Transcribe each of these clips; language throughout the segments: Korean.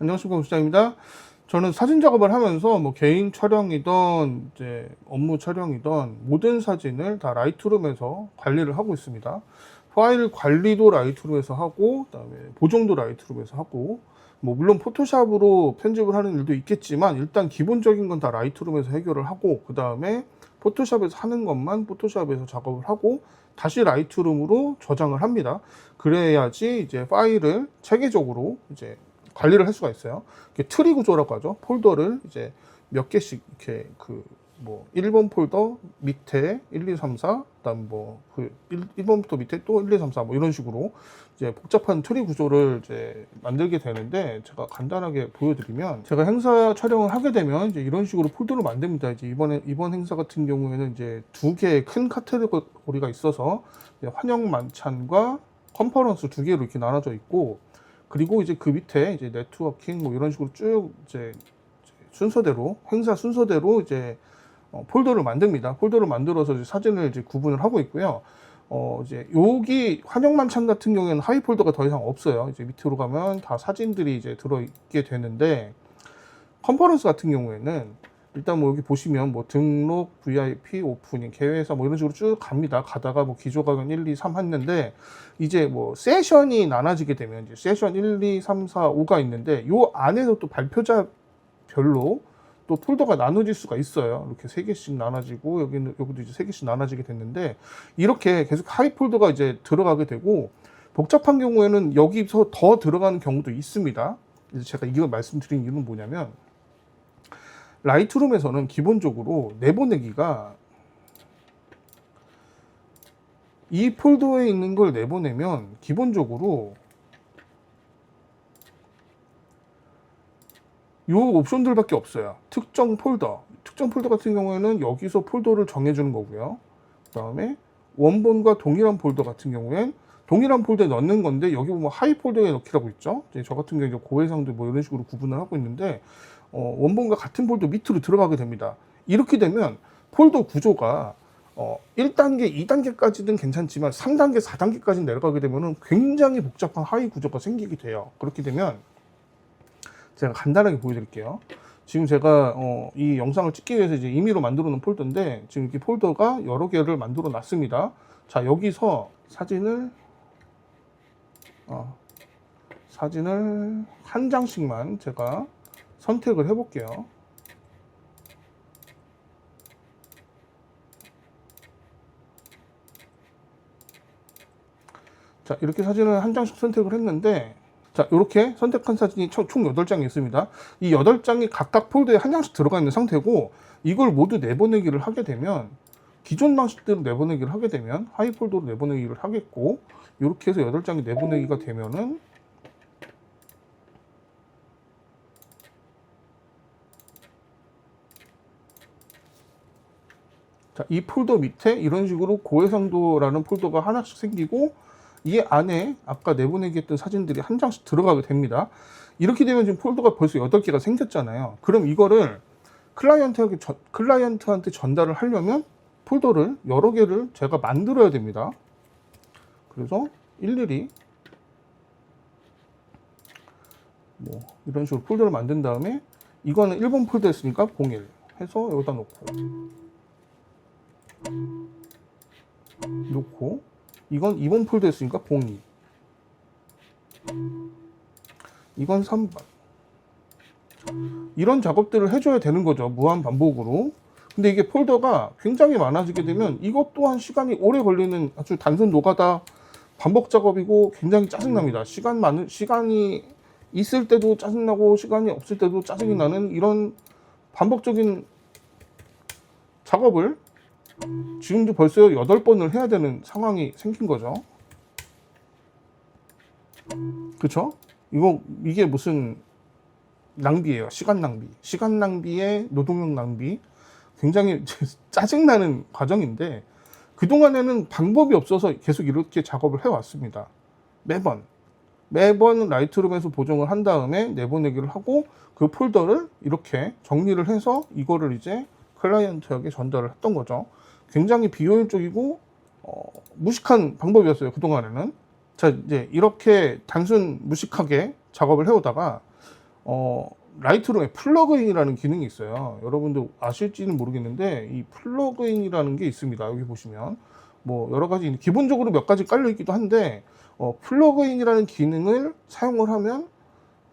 안녕하십니까 국장입니다. 저는 사진 작업을 하면서 뭐 개인 촬영이던 이제 업무 촬영이던 모든 사진을 다 라이트룸에서 관리를 하고 있습니다. 파일 관리도 라이트룸에서 하고 그다음에 보정도 라이트룸에서 하고 뭐 물론 포토샵으로 편집을 하는 일도 있겠지만 일단 기본적인 건 다 라이트룸에서 해결을 하고 그 다음에 포토샵에서 하는 것만 포토샵에서 작업을 하고 다시 라이트룸으로 저장을 합니다. 그래야지 이제 파일을 체계적으로 이제 관리를 할 수가 있어요. 트리 구조라고 하죠. 폴더를 이제 몇 개씩 이렇게 그 뭐 1번 폴더 밑에 1, 2, 3, 4, 그다음 뭐그 1번부터 밑에 또 1, 2, 3, 4 뭐 이런 식으로 이제 복잡한 트리 구조를 이제 만들게 되는데 제가 간단하게 보여드리면 제가 행사 촬영을 하게 되면 이제 이런 식으로 폴더를 만듭니다. 이제 이번에 이번 행사 같은 경우에는 이제 두 개의 큰 카테고리가 있어서 환영 만찬과 컨퍼런스 두 개로 이렇게 나눠져 있고 그리고 이제 그 밑에 이제 네트워킹 뭐 이런 식으로 쭉 이제 순서대로 행사 순서대로 이제 어, 폴더를 만듭니다. 폴더를 만들어서 이제 사진을 이제 구분을 하고 있고요. 어 이제 여기 환영만찬 같은 경우에는 하위 폴더가 더 이상 없어요. 이제 밑으로 가면 다 사진들이 이제 들어 있게 되는데 컨퍼런스 같은 경우에는 일단 뭐 여기 보시면 뭐 등록, VIP, 오프닝, 개회사 뭐 이런 식으로 쭉 갑니다. 가다가 뭐 기조 가격 1, 2, 3 했는데 이제 뭐 세션이 나눠지게 되면 이제 세션 1, 2, 3, 4, 5가 있는데 요 안에서 또 발표자 별로 또 폴더가 나눠질 수가 있어요. 이렇게 세 개씩 나눠지고 여기는 여기도 이제 세 개씩 나눠지게 됐는데 이렇게 계속 하위 폴더가 이제 들어가게 되고 복잡한 경우에는 여기서 더 들어가는 경우도 있습니다. 제가 이걸 말씀드린 이유는 뭐냐면 라이트룸에서는 기본적으로 내보내기가 이 폴더에 있는 걸 내보내면 기본적으로 요 옵션들밖에 없어요. 특정 폴더. 특정 폴더 같은 경우에는 여기서 폴더를 정해주는 거고요. 그 다음에 원본과 동일한 폴더 같은 경우엔 동일한 폴더에 넣는 건데 여기 보면 하이 폴더에 넣기라고 있죠. 저 같은 경우에 고해상도 뭐 이런 식으로 구분을 하고 있는데 어, 원본과 같은 폴더 밑으로 들어가게 됩니다. 이렇게 되면 폴더 구조가 어, 1단계, 2단계까지는 괜찮지만 3단계, 4단계까지 내려가게 되면 굉장히 복잡한 하위 구조가 생기게 돼요. 그렇게 되면 제가 간단하게 보여드릴게요. 지금 제가 어, 이 영상을 찍기 위해서 이제 임의로 만들어 놓은 폴더인데 지금 이렇게 폴더가 여러 개를 만들어 놨습니다. 자 여기서 사진을 어, 사진을 한 장씩만 제가 선택을 해 볼게요. 자, 이렇게 사진을 한 장씩 선택을 했는데, 자, 이렇게 선택한 사진이 총, 총 8장이 있습니다. 이 8장이 각각 폴더에 한 장씩 들어가 있는 상태고, 이걸 모두 내보내기를 하게 되면, 기존 방식대로 내보내기를 하게 되면, 하이 폴더로 내보내기를 하겠고, 이렇게 해서 8장이 내보내기가 되면은, 자, 이 폴더 밑에 이런 식으로 고해상도라는 폴더가 하나씩 생기고 이 안에 아까 내보내기 했던 사진들이 한 장씩 들어가게 됩니다. 이렇게 되면 지금 폴더가 벌써 8개가 생겼잖아요. 그럼 이거를 클라이언트에게 전- 클라이언트한테 전달을 하려면 폴더를 여러 개를 제가 만들어야 됩니다. 그래서 일일이 뭐 이런 식으로 폴더를 만든 다음에 이거는 1번 폴더였으니까 01 해서 여기다 놓고 놓고 이건 2번 폴더였으니까 02 이건 3번 이런 작업들을 해줘야 되는 거죠 무한 반복으로. 근데 이게 폴더가 굉장히 많아지게 되면 이것 또한 시간이 오래 걸리는 아주 단순 노가다 반복 작업이고 굉장히 짜증납니다. 시간 많은 시간이 있을 때도 짜증나고 시간이 없을 때도 짜증이 나는 이런 반복적인 작업을 지금도 벌써 8번을 해야 되는 상황이 생긴 거죠. 그쵸? 이거, 이게 무슨 낭비예요. 시간 낭비. 시간 낭비에 노동력 낭비. 굉장히 짜증나는 과정인데, 그동안에는 방법이 없어서 계속 이렇게 작업을 해왔습니다. 매번. 매번 라이트룸에서 보정을 한 다음에 내보내기를 하고 그 폴더를 이렇게 정리를 해서 이거를 이제 클라이언트에게 전달을 했던 거죠. 굉장히 비효율적이고 어, 무식한 방법이었어요 그동안에는. 자 이제 이렇게 단순 무식하게 작업을 해오다가 어, 라이트룸에 플러그인이라는 기능이 있어요. 여러분들 아실지는 모르겠는데 이 플러그인이라는 게 있습니다. 여기 보시면 뭐 여러 가지 기본적으로 몇 가지 깔려 있기도 한데 어, 플러그인이라는 기능을 사용을 하면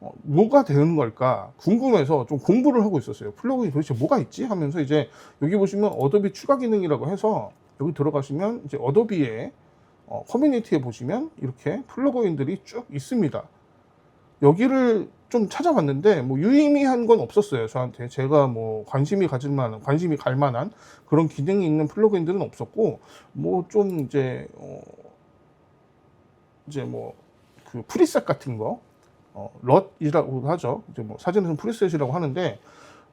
어, 뭐가 되는 걸까 궁금해서 좀 공부를 하고 있었어요. 플러그인이 도대체 뭐가 있지 하면서 이제 여기 보시면 어도비 추가 기능이라고 해서 여기 들어가시면 이제 어도비의 어, 커뮤니티에 보시면 이렇게 플러그인들이 쭉 있습니다. 여기를 좀 찾아봤는데 뭐 유의미한 건 없었어요 저한테 제가 뭐 관심이 가질 만한 관심이 갈 만한 그런 기능이 있는 플러그인들은 없었고 뭐 좀 이제 어 이제 뭐 그 프리셋 같은 거 어, 럿이라고 하죠 이제 뭐 사진에서는 프리셋이라고 하는데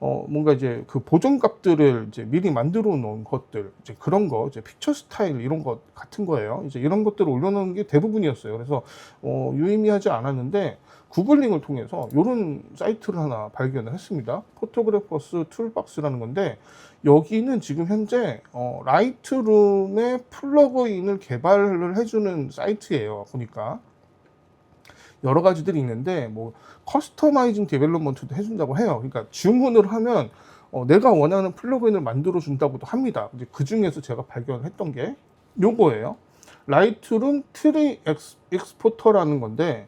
어, 뭔가 이제 그 보정 값들을 이제 미리 만들어 놓은 것들, 이제 그런 거, 이제 픽처 스타일 이런 것 같은 거예요. 이제 이런 것들을 올려놓은 게 대부분이었어요. 그래서, 어, 유의미하지 않았는데, 구글링을 통해서 이런 사이트를 하나 발견을 했습니다. 포토그래퍼스 툴박스라는 건데, 여기는 지금 현재, 어, 라이트룸의 플러그인을 개발을 해주는 사이트예요. 보니까. 여러 가지들이 있는데 뭐 커스터마이징 디벨롭먼트도 해준다고 해요. 그러니까 주문을 하면 어, 내가 원하는 플러그인을 만들어 준다고도 합니다. 이제 그 중에서 제가 발견했던 게 요거예요. 라이트룸 트리 엑스, 엑스포터라는 건데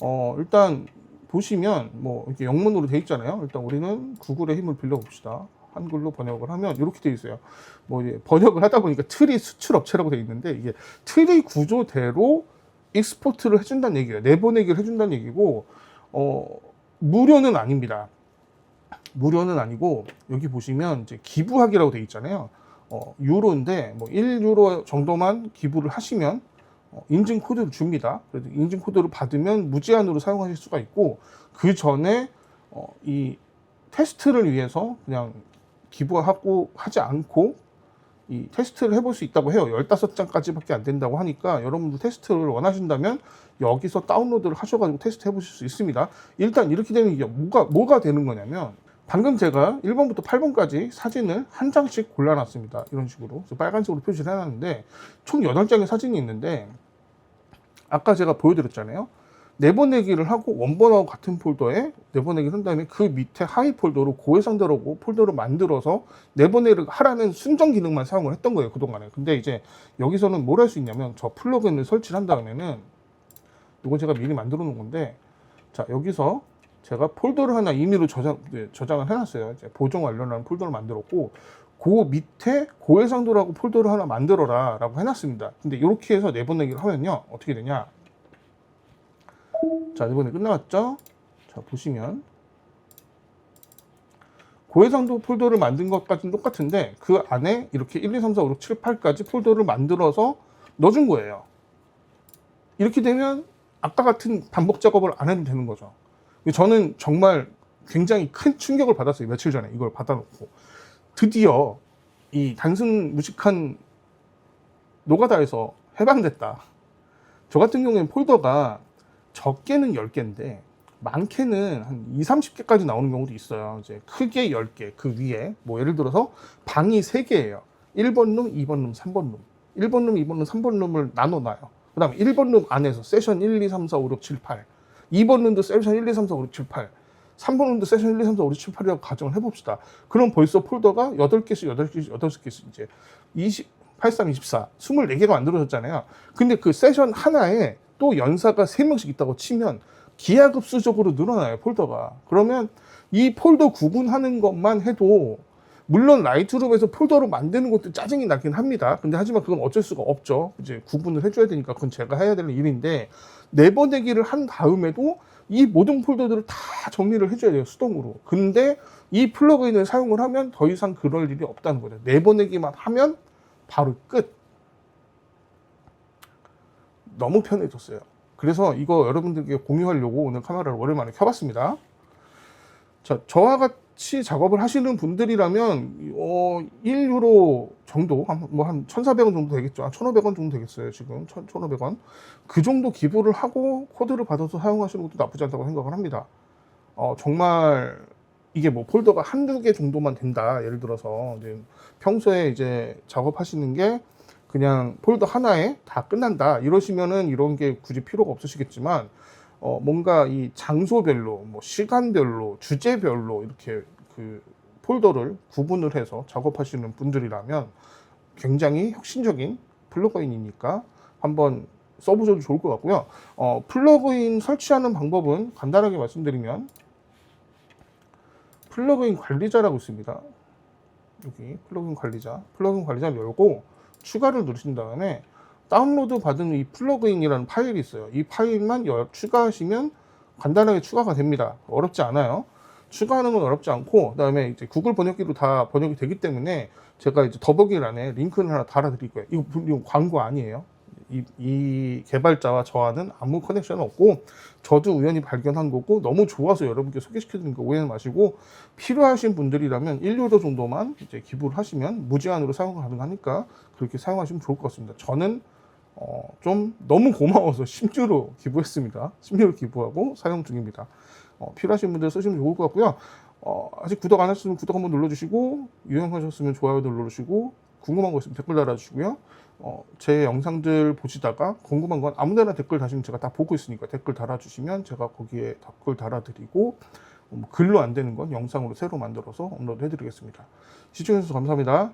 어, 일단 보시면 뭐 이렇게 영문으로 돼 있잖아요. 일단 우리는 구글의 힘을 빌려 봅시다. 한글로 번역을 하면 이렇게 돼 있어요. 뭐 번역을 하다 보니까 트리 수출 업체라고 돼 있는데 이게 트리 구조대로 익스포트를 해준다는 얘기예요. 내보내기를 해준다는 얘기고, 어, 무료는 아닙니다. 무료는 아니고, 여기 보시면 이제 기부하기라고 돼 있잖아요. 어, 유로인데, 뭐 1유로 정도만 기부를 하시면, 어, 인증 코드를 줍니다. 그래서 인증 코드를 받으면 무제한으로 사용하실 수가 있고, 그 전에, 어, 이 테스트를 위해서 그냥 기부하고 하지 않고 이 테스트를 해볼 수 있다고 해요. 15장까지밖에 안 된다고 하니까 여러분들 테스트를 원하신다면 여기서 다운로드를 하셔가지고 테스트 해보실 수 있습니다. 일단 이렇게 되면 이게 뭐가, 뭐가 되는 거냐면 방금 제가 1번부터 8번까지 사진을 한 장씩 골라놨습니다. 이런 식으로. 빨간색으로 표시를 해놨는데 총 8장의 사진이 있는데 아까 제가 보여드렸잖아요. 내보내기를 하고 원본하고 같은 폴더에 내보내기를 한 다음에 그 밑에 하위 폴더로 고해상도라고 폴더를 만들어서 내보내를 하라는 순정 기능만 사용을 했던 거예요 그동안에. 근데 이제 여기서는 뭘 할 수 있냐면 저 플러그인을 설치를 한 다음에는 이건 제가 미리 만들어 놓은 건데 자 여기서 제가 폴더를 하나 임의로 저장, 네, 저장을 해놨어요. 이제 보정 완료라는 폴더를 만들었고 그 밑에 고해상도라고 폴더를 하나 만들어라 라고 해놨습니다. 근데 이렇게 해서 내보내기를 하면요 어떻게 되냐 자, 이번에 끝나갔죠? 자, 보시면. 고해상도 폴더를 만든 것까지는 똑같은데 그 안에 이렇게 1, 2, 3, 4, 5, 6, 7, 8까지 폴더를 만들어서 넣어준 거예요. 이렇게 되면 아까 같은 반복 작업을 안 해도 되는 거죠. 저는 정말 굉장히 큰 충격을 받았어요. 며칠 전에 이걸 받아놓고. 드디어 이 단순 무식한 노가다에서 해방됐다. 저 같은 경우에는 폴더가 적게는 10개인데 많게는 한 2, 30개까지 나오는 경우도 있어요. 이제 크게 10개, 그 위에 뭐 예를 들어서 방이 3개예요. 1번 룸, 2번 룸, 3번 룸. 1번 룸, 2번 룸, 3번 룸을 나눠 놔요. 그다음에 1번 룸 안에서 세션 1, 2, 3, 4, 5, 6, 7, 8. 2번 룸도 세션 1, 2, 3, 4, 5, 6, 7, 8. 3번 룸도 세션 1, 2, 3, 4, 5, 6, 7, 8이라고 가정을 해봅시다. 그럼 벌써 폴더가 8개씩, 8개씩, 8개씩 이제 20, 83, 24, 24개가 만들어졌잖아요. 근데 그 세션 하나에 또 연사가 3명씩 있다고 치면 기하급수적으로 늘어나요, 폴더가. 그러면 이 폴더 구분하는 것만 해도 물론 라이트룸에서 폴더를 만드는 것도 짜증이 나긴 합니다. 근데 하지만 그건 어쩔 수가 없죠. 이제 구분을 해줘야 되니까 그건 제가 해야 되는 일인데 내보내기를 한 다음에도 이 모든 폴더들을 다 정리를 해줘야 돼요, 수동으로. 근데 이 플러그인을 사용을 하면 더 이상 그럴 일이 없다는 거죠. 내보내기만 하면 바로 끝. 너무 편해졌어요. 그래서 이거 여러분들께 공유하려고 오늘 카메라를 오랜만에 켜봤습니다. 자, 저와 같, 같이 작업을 하시는 분들이라면 어 1유로 정도 한뭐 한 1,400원 정도 되겠죠. 한 1,500원 정도 되겠어요. 지금 1,500원. 그 정도 기부를 하고 코드를 받아서 사용하시는 것도 나쁘지 않다고 생각을 합니다. 어 정말 이게 뭐 폴더가 한두 개 정도만 된다. 예를 들어서 이제 평소에 이제 작업하시는 게 그냥 폴더 하나에 다 끝난다. 이러시면은 이런 게 굳이 필요가 없으시겠지만 어, 뭔가 이 장소별로, 뭐 시간별로, 주제별로 이렇게 그 폴더를 구분을 해서 작업하시는 분들이라면 굉장히 혁신적인 플러그인이니까 한번 써보셔도 좋을 것 같고요. 어, 플러그인 설치하는 방법은 간단하게 말씀드리면 플러그인 관리자라고 있습니다. 여기 플러그인 관리자, 플러그인 관리자를 열고 추가를 누르신 다음에 다운로드 받은 이 플러그인이라는 파일이 있어요. 이 파일만 열- 추가하시면 간단하게 추가가 됩니다. 어렵지 않아요. 추가하는 건 어렵지 않고 그다음에 이제 구글 번역기로 다 번역이 되기 때문에 제가 이제 더보기란에 링크를 하나 달아드릴 거예요. 이거, 분- 이거 광고 아니에요. 이, 이 개발자와 저와는 아무 커넥션 없고 저도 우연히 발견한 거고 너무 좋아서 여러분께 소개시켜드린 거 오해는 마시고 필요하신 분들이라면 1유로 정도만 이제 기부를 하시면 무제한으로 사용 가능하니까 그렇게 사용하시면 좋을 것 같습니다. 저는 어, 좀 너무 고마워서 10유로 기부했습니다. 10유로 기부하고 사용 중입니다. 어, 필요하신 분들 쓰시면 좋을 것 같고요. 어, 아직 구독 안 하셨으면 구독 한번 눌러주시고 유용하셨으면 좋아요도 눌러주시고 궁금한 거 있으면 댓글 달아주시고요. 어, 제 영상들 보시다가 궁금한 건 아무데나 댓글 다시면 제가 다 보고 있으니까 댓글 달아주시면 제가 거기에 댓글 달아드리고 어, 뭐 글로 안 되는 건 영상으로 새로 만들어서 업로드 해드리겠습니다. 시청해주셔서 감사합니다.